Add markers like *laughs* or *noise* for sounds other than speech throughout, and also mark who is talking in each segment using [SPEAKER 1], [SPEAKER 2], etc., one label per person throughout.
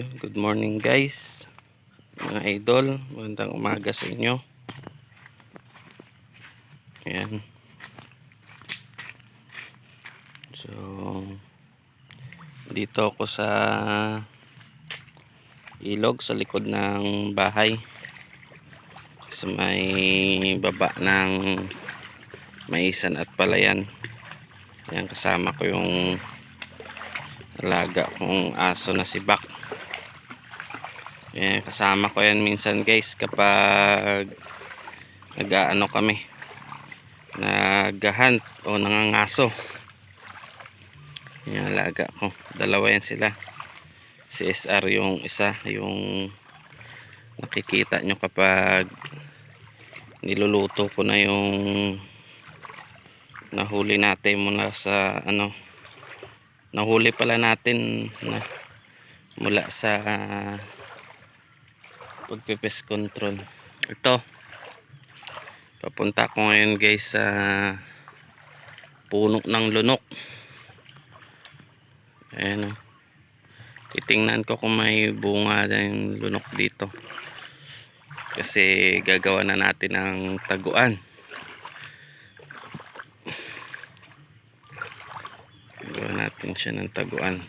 [SPEAKER 1] Ayun, good morning guys. Mga idol, magandang umaga sa inyo. Ayan. So, dito ako sa ilog sa likod ng bahay. Sa may baba ng maisan at palayan. Ayan, kasama ko yung alaga kong aso na si Bak. Ayan, kasama ko yan minsan guys kapag nag-ano kami. Naghahunt o nangangaso. Yung alaga ko dalawa yan sila. Si SR yung isa yung nakikita nyo kapag niluluto ko na yung nahuli natin mula sa ano nahuli pala natin na mula sa pagpipes control ito. Papunta ko ngayon guys sa puno ng lunok. Ayan o titingnan ko kung may bunga ng lunok dito. Kasi gagawa na natin ng taguan. Gagawa natin siya ng taguan.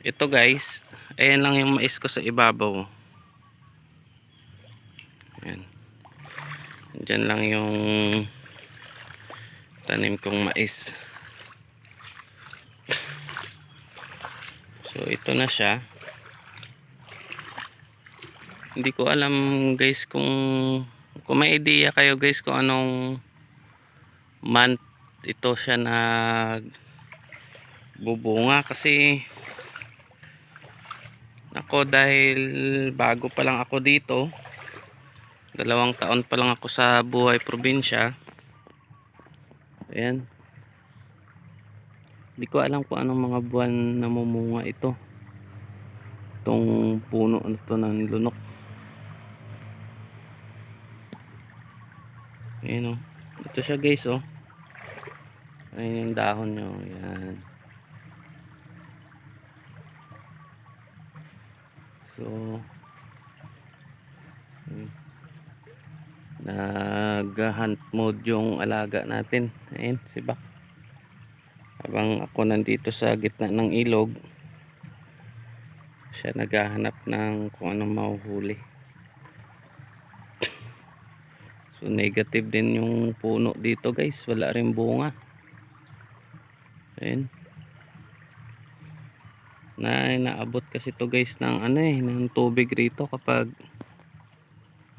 [SPEAKER 1] Ito guys. Ayan lang yung mais ko sa ibabaw ayan Diyan lang yung tanim kong mais. *laughs* So ito na siya. Hindi ko alam guys kung kung may idea kayo guys kung anong month ito siya nag bubunga kasi ako dahil bago pa lang ako dito dalawang taon pa lang ako sa buhay probinsya. Ayan. Hindi ko alam kung anong mga buwan namumunga ito. Itong puno ano to ng lunok. Ayan o ito siya guys o ayan yung dahon nyo ayan. So nag-hunt mode yung alaga natin. Ayun si Bak. Habang ako nandito sa gitna ng ilog siya naghahanap ng kung anong mahuhuli. *laughs* So negative din yung puno dito guys. Wala rin bunga. Ayun na naabot kasi to guys ng ano eh ng tubig rito kapag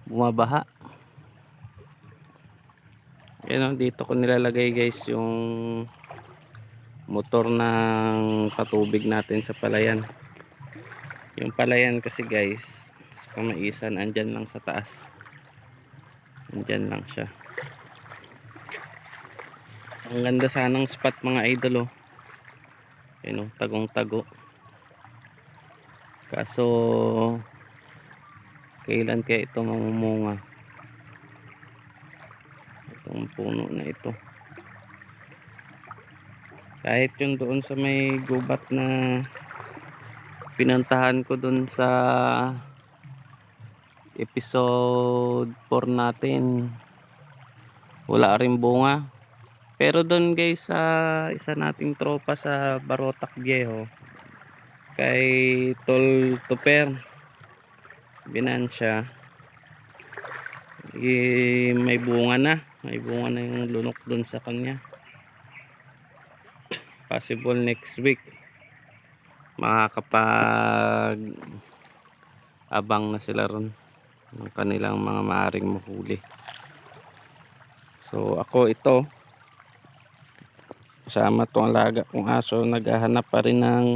[SPEAKER 1] bumabaha yan o, dito ko nilalagay guys yung motor ng patubig natin sa palayan. Yung palayan kasi guys, sa kamaisan, andyan lang sa taas. Andyan lang siya. Ang ganda sanang spot mga idol oh. Yan o, tagong-tago. Kaso, kailan kaya ito mamumunga? Itong puno na ito. Kahit yun doon sa may gubat na pinantahan ko doon sa episode 4 natin wala rin bunga. Pero doon guys sa isa nating tropa sa Barotac Viejo kay Tol Tuper Binansya. Eh, may bunga na may bunga na yung lunok dun sa kanya. Possible next week. Makakapag abang na sila ron ng kanilang mga maaring mahuli. So ako ito. Kasama tong alaga kong aso. Naghahanap pa rin ng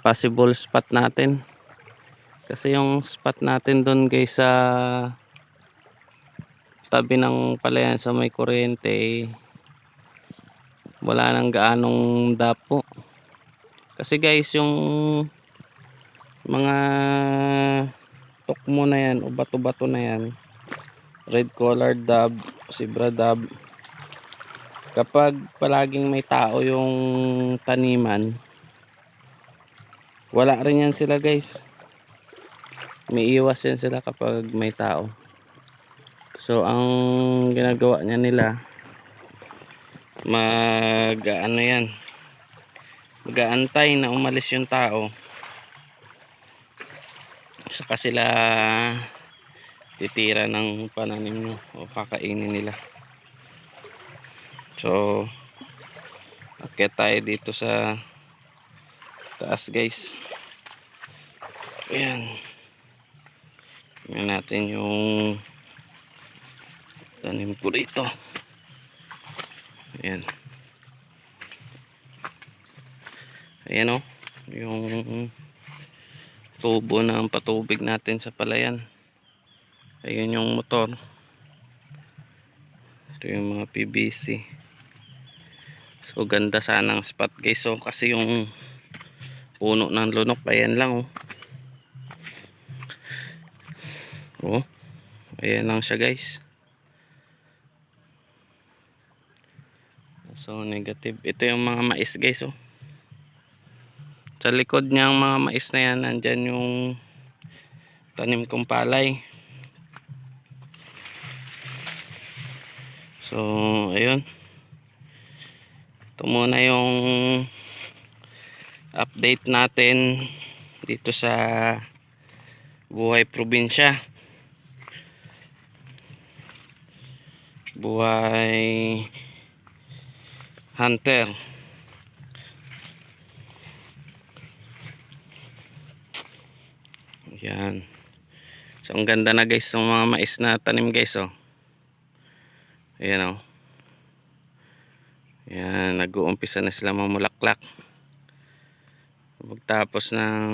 [SPEAKER 1] possible spot natin. Kasi yung spot natin doon guys sa tabi ng palayan sa may kuryente wala nang gaanong dapo kasi guys yung mga tukmo na yan o bato bato na yan red collar dab zebra dab kapag palaging may tao yung taniman Wala rin yan sila guys. May iwas yan sila kapag may tao. So ang ginagawa niya nila mag ano yan mag-aantay na umalis yung tao. Saka sila titira ng pananim nyo o kakainin nila. So akit tayo dito sa taas guys. Ayan. Tingnan natin yung tanim ko rito. Ayan. Ayan o yung tubo ng patubig natin sa palayan. Ayun yung motor. Ito yung mga PVC so ganda sanang spot guys so kasi yung puno ng lunok ayan lang oh. Oh ayan lang siya guys so negative. Ito yung mga mais guys oh. Sa likod niyang mga mais na yan nandyan yung tanim kong palay. So ayun. Ito muna yung update natin dito sa buhay probinsya. Buhay hunter. Yan. So ang ganda na guys ng mga mais na tanim guys oh. Ayan oh. Yan nag-uumpisa na sila mamulaklak. Pagtapos ng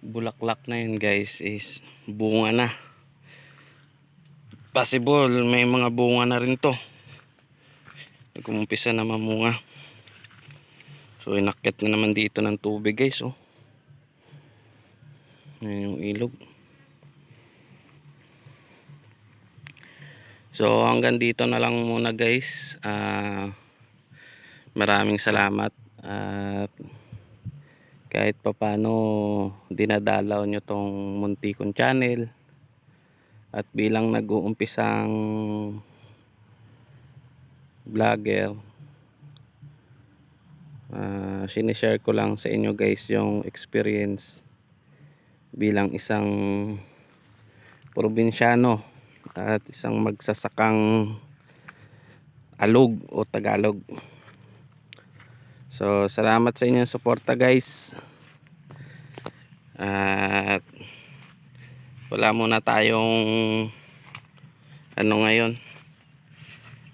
[SPEAKER 1] bulaklak na yun guys is bunga na. Possible may mga bunga na rin to nag-uumpisa na mamunga so inakyat na naman dito ng tubig guys oh Ayan yung ilog. So hanggang dito na lang muna guys. Ah maraming salamat at kahit papano dinadalaw nyo tong muntikon channel at bilang nag-uumpisang vlogger uh, sinishare ko lang sa inyo guys yung experience bilang isang probinsyano at isang magsasakang alog o Tagalog. So, salamat sa inyong suporta guys. At wala muna tayong ano ngayon.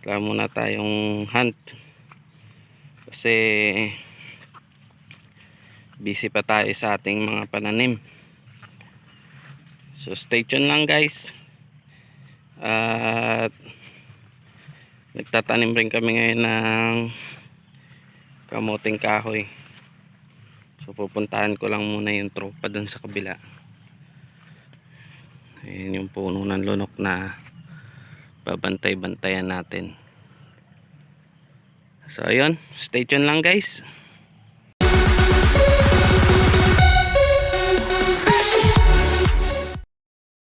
[SPEAKER 1] Wala muna tayong hunt. Kasi busy pa tayo sa ating mga pananim. So stay tuned lang guys. At nagtatanim rin kami ngayon ng kamuting kahoy. So pupuntahan ko lang muna yung tropa dun sa kabila. Ayan yung puno ng lunok na babantay-bantayan natin. So ayun, stay tuned lang guys.